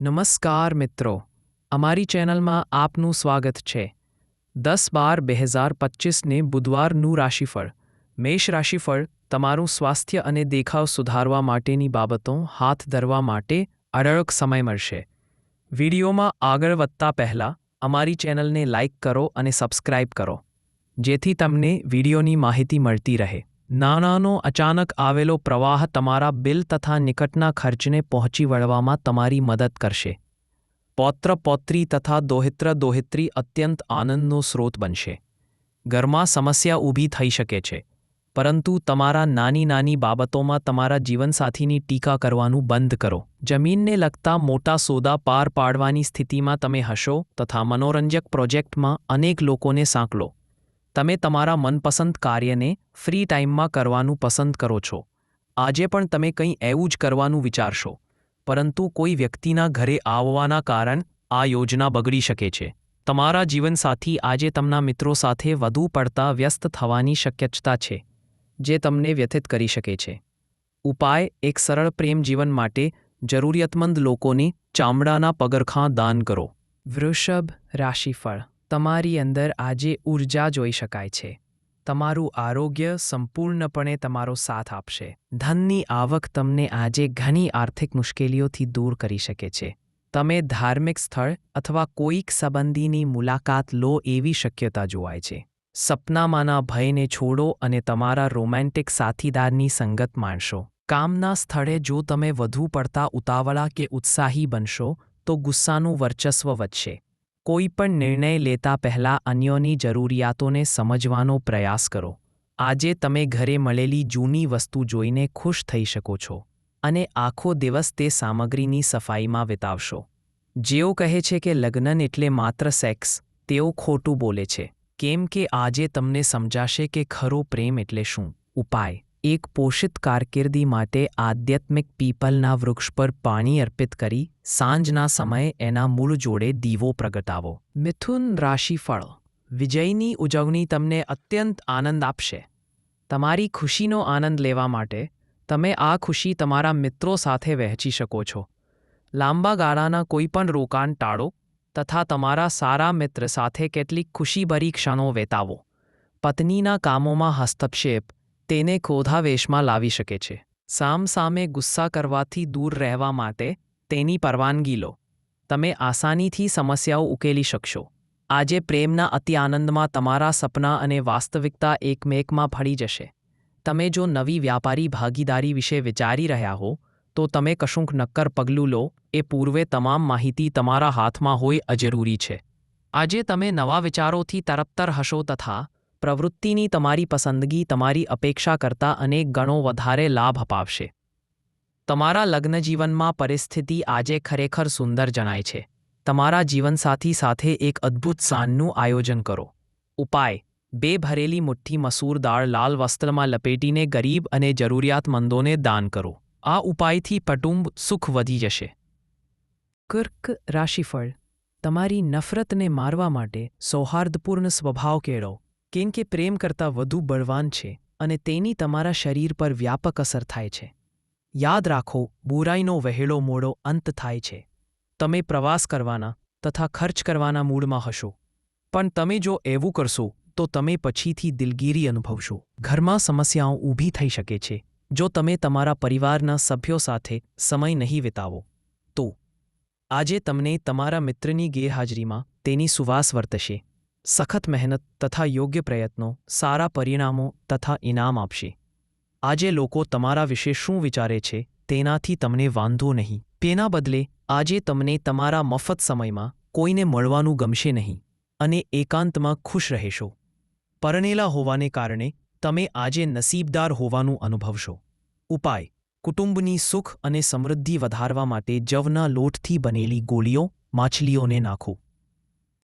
નમસ્કાર મિત્રો. અમારી ચેનલમાં આપનું સ્વાગત છે. દસ બાર બે હજાર પચીસને બુધવારનું રાશિફળ. મેષ રાશિફળ તમારું સ્વાસ્થ્ય અને દેખાવ સુધારવા માટેની બાબતો હાથ ધરવા માટે અડળક સમય મળશે. વિડીયોમાં આગળ વધતા પહેલાં અમારી ચેનલને લાઇક કરો અને સબસ્ક્રાઇબ કરો. જેથી તમને વિડીયોની માહિતી મળતી રહે. નાણાંનો અચાનક આવેલો પ્રવાહ તમારા બિલ તથા નિકટના ખર્ચને પહોંચી વળવામાં તમારી મદદ કરશે. પૌત્ર પૌત્રી તથા દોહિત્ર દોહિત્રી અત્યંત આનંદનો સ્રોત બનશે. ઘરમાં સમસ્યા ઊભી થઈ શકે છે, પરંતુ તમારા નાની નાની બાબતોમાં તમારા જીવનસાથીની ટીકા કરવાનું બંધ કરો. જમીનને લગતા મોટા સોદા પાર પાડવાની સ્થિતિમાં તમે હશો તથા મનોરંજક પ્રોજેક્ટમાં અનેક લોકોને સાંકળો. તમે તમારા મનપસંદ કાર્યને ફ્રી ટાઈમમાં કરવાનું પસંદ કરો છો. આજે પણ તમે કંઈ એવું જ કરવાનું વિચારશો. પરંતુ કોઈ વ્યક્તિના ઘરે આવવાના કારણ આ યોજના બગડી શકે છે. તમારા જીવનસાથી આજે તમના મિત્રો સાથે વધુ પડતા વ્યસ્ત થવાની શક્યતા છે, જે તમને વ્યથિત કરી શકે છે. ઉપાય, એક સરળ પ્રેમ જીવન માટે જરૂરિયાતમંદ લોકોને ચામડાના પગરખાં દાન કરો. વૃષભ રાશિફળ તમારી અંદર આજે ઊર્જા જોઈ શકાય છે. તમારું આરોગ્ય સંપૂર્ણપણે તમારો સાથ આપશે. ધનની આવક તમને આજે ઘણી આર્થિક મુશ્કેલીઓથી દૂર કરી શકે છે. તમે ધાર્મિક સ્થળ અથવા કોઈક સંબંધીની મુલાકાત લો એવી શક્યતા જોવાય છે. સપનામાંના ભયને છોડો અને તમારા રોમેન્ટિક સાથીદારની સંગત માણશો. કામના સ્થળે જો તમે વધુ પડતા ઉતાવળા કે ઉત્સાહી બનશો, તો ગુસ્સાનું વર્ચસ્વ વધશે. કોઈ પણ નિર્ણય લેતા પહેલા અન્યોની જરૂરિયાતોને સમજવાનો પ્રયાસ કરો. આજે તમે ઘરે મળેલી જૂની વસ્તુ જોઈને ખુશ થઈ શકો છો અને આખો દિવસ તે સામગ્રીની સફાઈમાં વિતાવશો. જેઓ કહે છે કે લગ્નન એટલે માત્ર સેક્સ, તેઓ ખોટું બોલે છે. કેમ કે આજે તમને સમજાશે કે ખરો પ્રેમ એટલે શું? ઉપાય. એક પોષિત કારકિર્દી માટે આધ્યાત્મિક પીપલના વૃક્ષ પર પાણી અર્પિત કરી સાંજના સમયે એના મૂળ જોડે દીવો પ્રગટાવો. મિથુન રાશિફળ. વિજયની ઉજવણી તમને અત્યંત આનંદ આપશે. તમારી ખુશીનો આનંદ લેવા માટે તમે આ ખુશી તમારા મિત્રો સાથે વહેંચી શકો છો. લાંબા ગાળાના કોઈપણ રોકાણ ટાળો તથા તમારા સારા મિત્ર સાથે કેટલીક ખુશીભરી ક્ષણો વેતાવો. પત્નીના કામોમાં હસ્તક્ષેપ તેને ક્રોધાવેશમાં લાવી શકે છે. સામસામે ગુસ્સા કરવાથી દૂર રહેવા માટે તેની પરવાનગી લો. તમે આસાનીથી સમસ્યાઓ ઉકેલી શકશો. આજે પ્રેમના અતિ આનંદમાં તમારા સપના અને વાસ્તવિકતા એકમેકમાં ભળી જશે. તમે જો નવી વ્યાપારી ભાગીદારી વિશે વિચારી રહ્યા હો, તો તમે કશુંક નક્કર પગલું લો, એ પૂર્વે તમામ માહિતી તમારા હાથમાં હોય અજરૂરી છે. આજે તમે નવા વિચારોથી તરપ્તર હશો તથા પ્રવૃત્તિની તમારી પસંદગી તમારી અપેક્ષા કરતાં અનેક ગણો વધારે લાભ અપાવશે. તમારા લગ્નજીવનમાં પરિસ્થિતિ આજે ખરેખર સુંદર જણાય છે. તમારા જીવનસાથી સાથે એક અદ્ભુત સાંજનું આયોજન કરો. ઉપાય. બે ભરેલી મુઠ્ઠી મસૂર દાળ લાલ વસ્ત્રમાં લપેટીને ગરીબ અને જરૂરિયાતમંદોને દાન કરો. આ ઉપાયથી કુટુંબ સુખ વધી જશે. કર્ક રાશિફળ. તમારી નફરતને મારવા માટે સૌહાર્દપૂર્ણ સ્વભાવ કેળવો. કેમ કે પ્રેમ કરતાં વધુ બળવાન છે અને તેની તમારા શરીર પર વ્યાપક અસર થાય છે. યાદ રાખો, બુરાઈનો વહેલો મોડો અંત થાય છે. તમે પ્રવાસ કરવાના તથા ખર્ચ કરવાના મૂડમાં હશો. પણ તમે જો એવું કરશો, તો તમે પછીથી દિલગીરી અનુભવશો. ઘરમાં સમસ્યાઓ ઊભી થઈ શકે છે. જો તમે તમારા પરિવારના સભ્યો સાથે સમય નહીં વિતાવો, તો આજે તમને તમારા મિત્રની ગેરહાજરીમાં તેની સુવાસ વર્તશે. સખત મહેનત તથા યોગ્ય પ્રયત્નો, સારા પરિણામો તથા ઇનામ આપશે. આજે લોકો તમારા વિશે શું વિચારે છે તેનાથી તમને વાંધો નહીં. તેના બદલે, આજે તમને તમારા મફત સમયમાં કોઈને મળવાનું ગમશે નહીં અને એકાંતમાં ખુશ રહેશો. પરણેલા હોવાને કારણે તમે આજે નસીબદાર હોવાનું અનુભવશો. ઉપાય, કુટુંબની સુખ અને સમૃદ્ધિ વધારવા માટે જવના લોટથી બનેલી ગોળીઓ, માછલીઓને નાખો.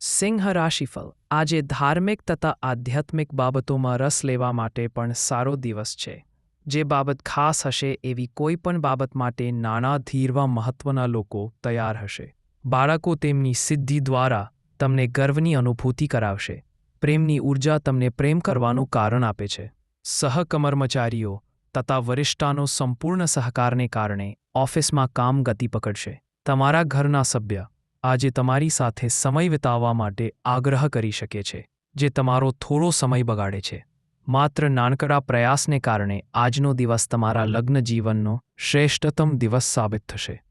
સિંહ રાશિફળ. આજે ધાર્મિક તથા આધ્યાત્મિક બાબતોમાં રસ લેવા માટે પણ સારો દિવસ છે. જે બાબત ખાસ હશે એવી કોઈ પણ બાબત માટે નાણાં ધીરવા મહત્વના લોકો તૈયાર હશે. બાળકો તેમની સિદ્ધિ દ્વારા તમને ગર્વની અનુભૂતિ કરાવશે. પ્રેમની ઊર્જા તમને પ્રેમ કરવાનું કારણ આપે છે. સહકર્મચારીઓ તથા વરિષ્ઠાનો સંપૂર્ણ સહકારને કારણે ઓફિસમાં કામ ગતિ પકડશે. તમારા ઘરના સભ્ય આજે તમારી સાથે સમય વિતાવવા માટે આગ્રહ કરી શકે છે, જે તમારો થોડો સમય બગાડે છે. માત્ર નાનકડા પ્રયાસને કારણે આજનો દિવસ તમારા લગ્ન જીવનનો શ્રેષ્ઠતમ દિવસ સાબિત થશે.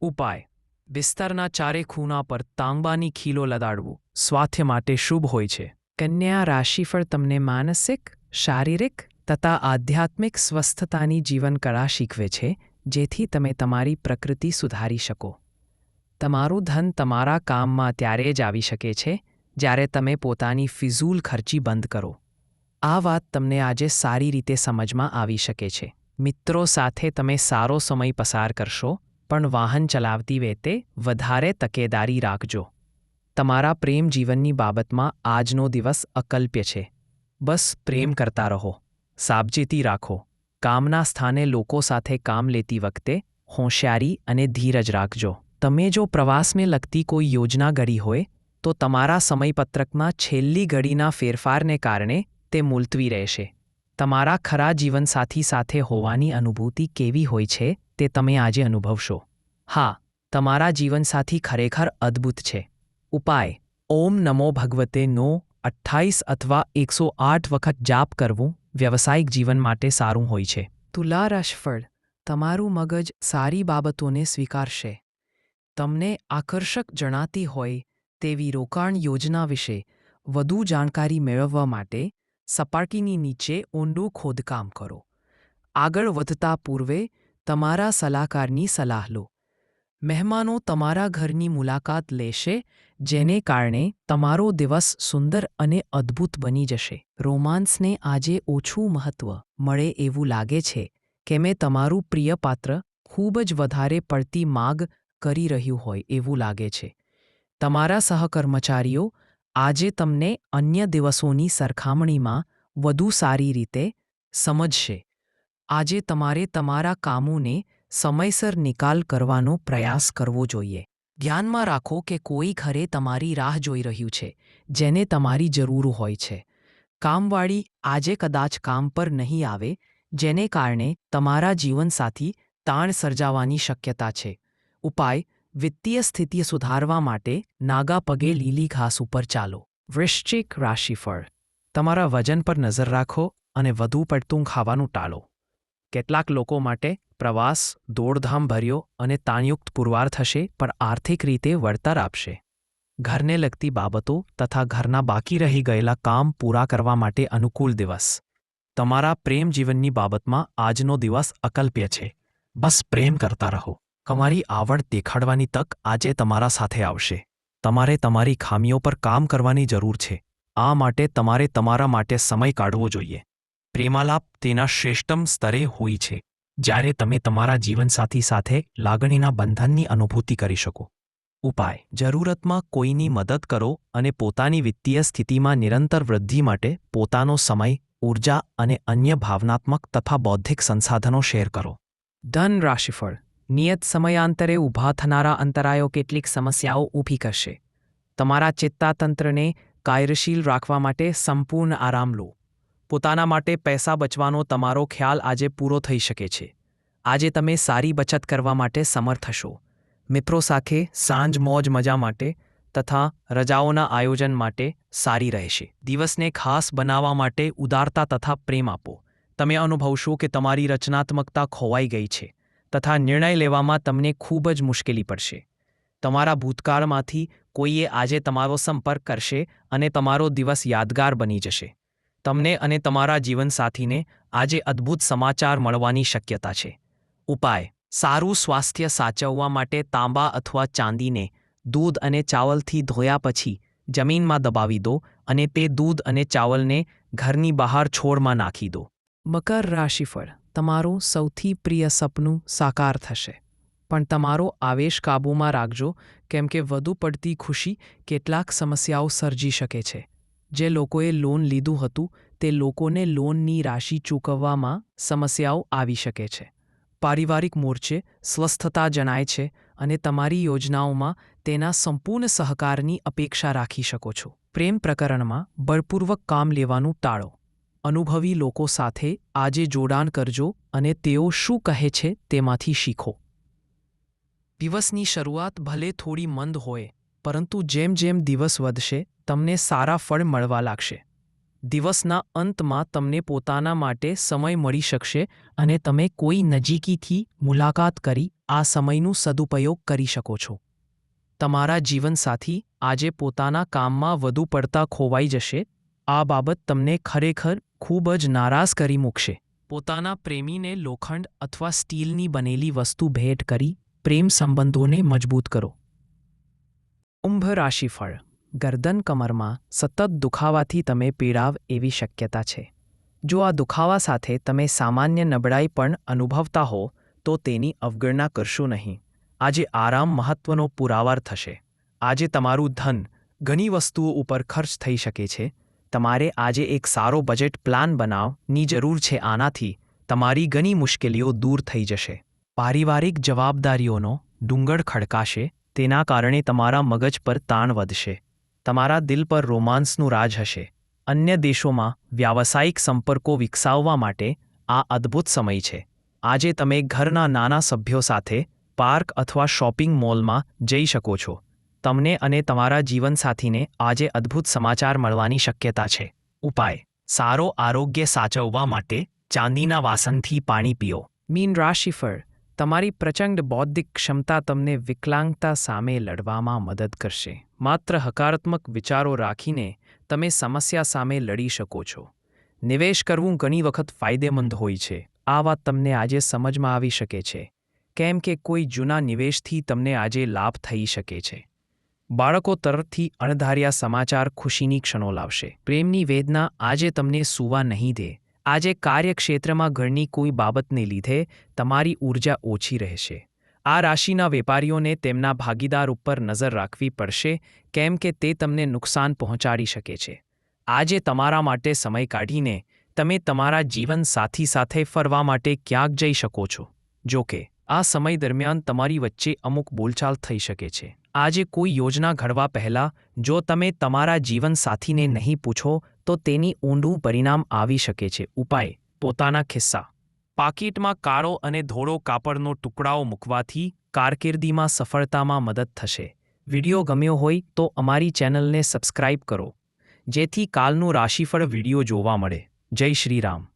ઉપાય. વિસ્તારના ચારે ખૂણા પર તાંબાની ખીલો લદાડવું સ્વાસ્થ્ય માટે શુભ હોય છે. કન્યા રાશિફળ તમને માનસિક, શારીરિક તથા આધ્યાત્મિક સ્વસ્થતાની જીવનકળા શીખવે છે, જેથી તમે તમારી પ્રકૃતિ સુધારી શકો. તમારું ધન તમારા કામમાં ત્યારે જ આવી શકે છે, જ્યારે તમે પોતાની ફિઝૂલ ખર્ચી બંધ કરો. આ વાત તમને આજે સારી રીતે સમજમાં આવી શકે છે. મિત્રો સાથે તમે સારો સમય પસાર કરશો, પણ વાહન ચલાવતી વેતે વધારે તકેદારી રાખજો. તમારા પ્રેમ જીવનની બાબતમાં આજનો દિવસ અકલ્પ્ય છે. બસ પ્રેમ કરતા રહો. સાવચેતી રાખો. કામના સ્થાને લોકો સાથે કામ લેતી વખતે હોશિયારી અને ધીરજ રાખજો. તમે જો પ્રવાસને લગતી કોઈ યોજના ઘડી હોય, તો તમારા સમયપત્રકમાં છેલ્લી ઘડીના ફેરફારને કારણે તે મુલતવી રહેશે. તમારા ખરા જીવનસાથી સાથે હોવાની અનુભૂતિ કેવી હોય છે, તે તમે આજે અનુભવશો. હા, તમારા જીવનસાથી ખરેખર અદ્ભુત છે. ઉપાય, ઓમ નમો ભગવતે નો અઠ્ઠાઈસ અથવા એકસો આઠ વખત જાપ કરવું વ્યવસાયિક જીવન માટે સારું હોય છે. તુલા રાશફળ તમારું મગજ સારી બાબતોને સ્વીકારશે. તમને આકર્ષક જણાતી હોય તેવી રોકાણ યોજના વિશે વધુ જાણકારી મેળવવા માટે સપાટીની નીચે ઊંડું ખોદકામ કરો. આગળ વધતા પૂર્વે તમારા સલાહકારની સલાહ લો. મહેમાનો તમારા ઘરની મુલાકાત લેશે, જેને કારણે તમારો દિવસ સુંદર અને અદ્ભુત બની જશે. રોમાન્સને આજે ઓછું મહત્વ મળે એવું લાગે છે કે મેં તમારું પ્રિય પાત્ર ખૂબ જ વધારે પડતી માગ કરી રહ્યું હોય એવું લાગે છે. તમારા સહકર્મચારીઓ આજે તમને અન્ય દિવસોની સરખામણીમાં વધુ સારી રીતે સમજશે. આજે તમારે તમારા કામોને સમયસર નિકાલ કરવાનો પ્રયાસ કરવો જોઈએ. ધ્યાનમાં રાખો કે કોઈ ઘરે તમારી રાહ જોઈ રહ્યું છે, જેને તમારી જરૂર હોય છે. કામવાળી આજે કદાચ કામ પર નહીં આવે, જેને કારણે તમારા જીવનસાથી તાણ સર્જાવાની શક્યતા છે. ઉપાય વિત્તીય સ્થિતિ સુધારવા માટે નાગા પગે લીલી ઘાસ ઉપર ચાલો. વૃશ્ચિક રાશિફળ. તમારા વજન પર નજર રાખો અને વધુ પડતું ખાવાનું ટાળો. કેટલાક લોકો માટે પ્રવાસ દોડધામ ભર્યો અને તાણયુક્ત પુરવાર થશે પણ આર્થિક રીતે વળતર આપશે. ઘરને લગતી બાબતો તથા ઘરના બાકી રહી ગયેલા કામ પૂરા કરવા માટે અનુકૂળ દિવસ. તમારા પ્રેમ જીવનની બાબતમાં આજનો દિવસ અકલ્પ્ય છે. બસ પ્રેમ કરતા રહો. તમારી આવડ દેખાડવાની તક આજે તમારા સાથે આવશે. તમારે તમારી ખામીઓ પર કામ કરવાની જરૂર છે. આ માટે તમારે તમારા માટે સમય કાઢવો જોઈએ. પ્રેમાલાપ તેના શ્રેષ્ઠમ સ્તરે હોય છે. જ્યારે તમે તમારા જીવનસાથી સાથે લાગણીના બંધનની અનુભૂતિ કરી શકો. ઉપાય. જરૂરતમાં કોઈની મદદ કરો અને પોતાની વિત્તીય સ્થિતિમાં નિરંતર વૃદ્ધિ માટે પોતાનો સમય ઊર્જા અને અન્ય ભાવનાત્મક તથા બૌદ્ધિક સંસાધનો શેર કરો. ધન રાશિફળ. નિયત સમયાંતરે ઊભા થનારા અંતરાયો કેટલીક સમસ્યાઓ ઊભી કરશે. તમારા ચેતાતંત્રને કાયરશીલ રાખવા માટે સંપૂર્ણ આરામ લો. પોતાના માટે પૈસા બચવાનો તમારો ખ્યાલ આજે પૂરો થઈ શકે છે. આજે તમે સારી બચત કરવા માટે સમર્થ હશો. મિત્રો સાથે સાંજ મોજ મજા માટે તથા રજાઓના આયોજન માટે સારી રહેશે. દિવસને ખાસ બનાવવા માટે ઉદારતા તથા પ્રેમ આપો. તમે અનુભવશો કે તમારી રચનાત્મકતા ખોવાઈ ગઈ છે. તથા નિર્ણય લેવામાં તમને ખૂબ જ મુશ્કેલી પડશે. તમારા ભૂતકાળમાંથી કોઈએ આજે તમારો સંપર્ક કરશે અને તમારો દિવસ યાદગાર બની જશે. તમને અને તમારા જીવનસાથીને આજે અદ્ભુત સમાચાર મળવાની શક્યતા છે. ઉપાય. સારું સ્વાસ્થ્ય સાચવવા માટે તાંબા અથવા ચાંદીને દૂધ અને ચાવલથી ધોયા પછી જમીનમાં દબાવી દો અને તે દૂધ અને ચાવલને ઘરની બહાર છોડમાં નાખી દો. મકર રાશિફળ તમારું સૌથી પ્રિય સપનું સાકાર થશે. પણ તમારો આવેશ કાબૂમાં રાખજો, કેમ કે વધુ પડતી ખુશી કેટલાક સમસ્યાઓ સર્જી શકે છે. જે લોકોએ લોન લીધું હતું, તે લોકોને લોનની રાશિ ચૂકવવામાં સમસ્યાઓ આવી શકે છે. પારિવારિક મોરચે સ્વસ્થતા જણાય છે અને તમારી યોજનાઓમાં તેના સંપૂર્ણ સહકારની અપેક્ષા રાખી શકો છો. પ્રેમ પ્રકરણમાં બળપૂર્વક કામ લેવાનું ટાળો. અનુભવી લોકો સાથે આજે જોડાણ કરજો અને તેઓ શું કહે છે તેમાંથી શીખો. દિવસની શરૂઆત ભલે થોડી મંદ હોય, પરંતુ જેમ જેમ દિવસ વધશે, તમને સારા ફળ મળવા લાગશે. દિવસના અંતમાં તમને પોતાના માટે સમય મળી શકશે અને તમે કોઈ નજીકીથી મુલાકાત કરી આ સમયનું સદુપયોગ કરી શકો છો. તમારા જીવનસાથી આજે પોતાના કામમાં વધુ પડતા ખોવાઈ જશે આ બાબત તમને ખરેખર ખૂબ જ નારાજ કરી મૂકશે. પોતાના પ્રેમીને લોખંડ અથવા સ્ટીલની બનેલી વસ્તુ ભેટ કરી પ્રેમ સંબંધોને મજબૂત કરો. કુંભ રાશિફળ. ગરદન કમરમાં સતત દુખાવાથી તમે પીડાવ એવી શક્યતા છે. જો આ દુખાવા સાથે તમે સામાન્ય નબળાઈ પણ અનુભવતા હો, તો તેની અવગણના કરશો નહીં. આજે આરામ મહત્વનો પુરાવાર થશે. આજે તમારું ધન ઘણી વસ્તુઓ ઉપર ખર્ચ થઈ શકે છે તમારે આજે એક સારો બજેટ પ્લાન બનાવની જરૂર છે આનાથી, તમારી ઘણી મુશ્કેલીઓ દૂર થઈ જશે. પારિવારિક જવાબદારીઓનો ડુંગળ ખડકાશે, તેના કારણે તમારા મગજ પર તાણ વધશે. તમારા દિલ પર રોમાન્સનું રાજ હશે. અન્ય દેશોમાં વ્યાવસાયિક સંપર્કો વિકસાવવા માટે આ અદ્ભુત સમય છે. આજે તમે ઘરના નાના સભ્યો સાથે પાર્ક અથવા શોપિંગ મોલમાં જઈ શકો છો. તમને અને તમારા જીવનસાથીને આજે અદ્ભુત સમાચાર મળવાની શક્યતા છે. ઉપાય. સારો આરોગ્ય સાચવવા માટે ચાંદીના વાસણથી પાણી પીઓ. મીન રાશિફળ. તમારી પ્રચંડ બૌદ્ધિક ક્ષમતા તમને વિકલાંગતા સામે લડવામાં મદદ કરશે. માત્ર હકારાત્મક વિચારો રાખીને તમે સમસ્યા સામે લડી શકો છો. નિવેશ કરવું ઘણી વખત ફાયદેમંદ હોય છે. આ વાત તમને આજે સમજમાં આવી શકે છે. કેમ કે કોઈ જૂના નિવેશથી તમને આજે લાભ થઈ શકે છે. બાળકો તરફથી અણધાર્યા સમાચાર ખુશીની ક્ષણો લાવશે. પ્રેમની વેદના આજે તમને સુવા નહીં દે. આજે કાર્યક્ષેત્રમાં ઘરની કોઈ બાબતને લીધે તમારી ઊર્જા ઓછી રહેશે. આ રાશિના વેપારીઓને તેમના ભાગીદાર ઉપર નજર રાખવી પડશે, કેમ કે તે તમને નુકસાન પહોંચાડી શકે છે. આજે તમારા માટે સમય કાઢીને તમે તમારા જીવન સાથી ફરવા માટે ક્યાંક જઈ શકો છો. જો કે આ સમય દરમિયાન તમારી વચ્ચે અમુક બોલચાલ થઈ શકે છે. આજે કોઈ યોજના ઘડવા પહેલાં, જો તમે તમારા જીવનસાથીને નહીં પૂછો, તો તેની ઊંડું પરિણામ આવી શકે છે. ઉપાય, પોતાના ખિસ્સા. પાકીટમાં કાળો અને ધોળો કાપડનો ટુકડાઓ મૂકવાથી કારકિર્દીમાં સફળતામાં મદદ થશે. વિડિયો ગમ્યો હોય તો અમારી ચેનલને સબસ્ક્રાઇબ કરો, જેથી કાલનું રાશિફળ વિડિયો જોવા મળે. જય શ્રી રામ.